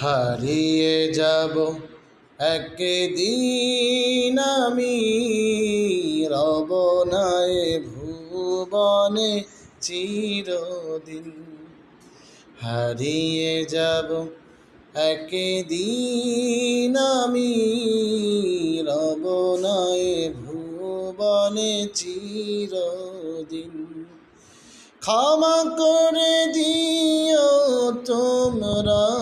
হারিয়ে যাব। একদিন আমি রব নাই ভুবনে চিরদিন হারিয়ে যাব। একদিন আমি রব নাই ভুবনে চিরদিন ক্ষমা করে দিও তোমরা।